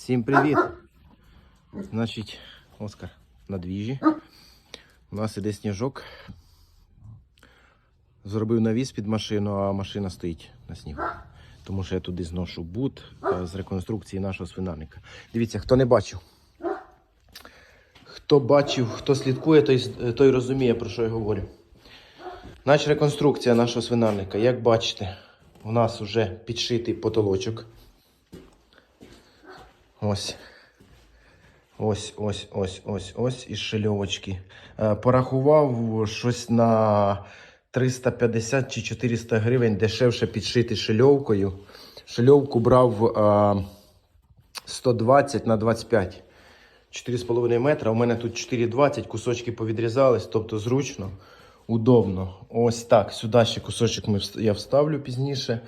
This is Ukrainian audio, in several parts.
Всім привіт! Значить, Оскар на двіжі. У нас іде сніжок. Зробив навіс під машину, а машина стоїть на снігу. Тому що я туди зношу бут з реконструкції нашого свинарника. Дивіться, хто не бачив. Хто бачив, хто слідкує, той, той розуміє, про що я говорю. Значить, реконструкція нашого свинарника. Як бачите, у нас вже підшитий потолочок. Ось. Ось, ось, ось, ось, ось із шильовочки. Е, порахував щось на 350 чи 400 гривень дешевше підшити шильовкою. Шильовку брав е, 120 на 25. 4,5 метра. У мене тут 4,20, кусочки повідрізались, тобто зручно, удобно. Ось так. Сюди ще кусочок я вставлю пізніше.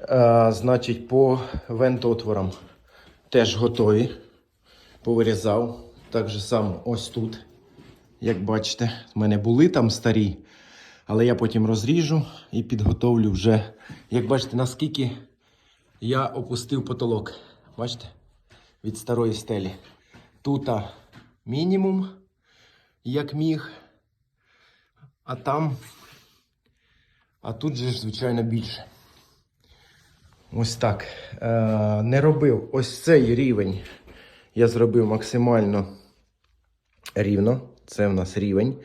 Е, значить, по вентотворам теж готові. Повирізав. Так же само ось тут. Як бачите, в мене були там старі, але я потім розріжу і підготовлю вже. Як бачите, наскільки я опустив потолок. Бачите? Від старої стелі. Тут мінімум, як міг. А там, а тут же звичайно, більше. Ось так. Е, не робив ось цей рівень. Я зробив максимально рівно. Це в нас рівень.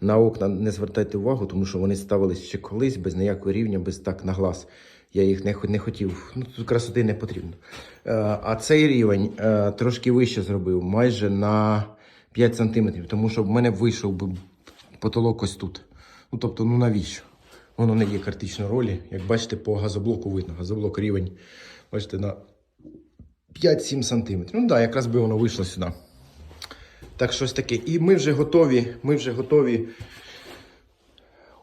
На окна не звертайте увагу, тому що вони ставились ще колись без ніякого рівня, без так на глаз. Я їх не, не хотів. Ну, тут красоти не потрібно. Е, а цей рівень е, трошки вище зробив, майже на 5 см, тому що в мене вийшов би потолок ось тут. Ну тобто, ну навіщо? Воно не є критичної ролі. Як бачите, по газоблоку видно. Газоблок рівень, бачите, на 5-7 см. Ну так, якраз би воно вийшло сюди. Так, щось таке. І ми вже готові. Ми вже готові.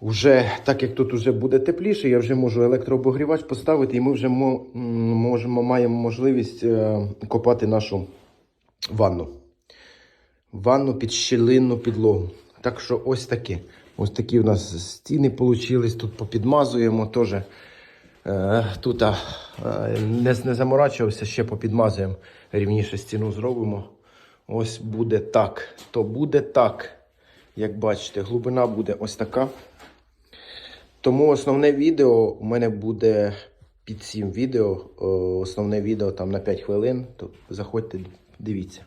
Уже, так як тут вже буде тепліше, я вже можу електрообогрівач поставити, і ми вже можемо, маємо можливість е, копати нашу ванну. Ванну під щілинну підлогу. Так що ось таке. Ось такі у нас стіни вийшли. Тут попідмазуємо теж. Е, Тут е, не, не заморачувався, ще попідмазуємо. Рівніше стіну зробимо. Ось буде так. То буде так. Як бачите, глибина буде ось така. Тому основне відео у мене буде під цим відео. Основне відео там на 5 хвилин. То заходьте, дивіться.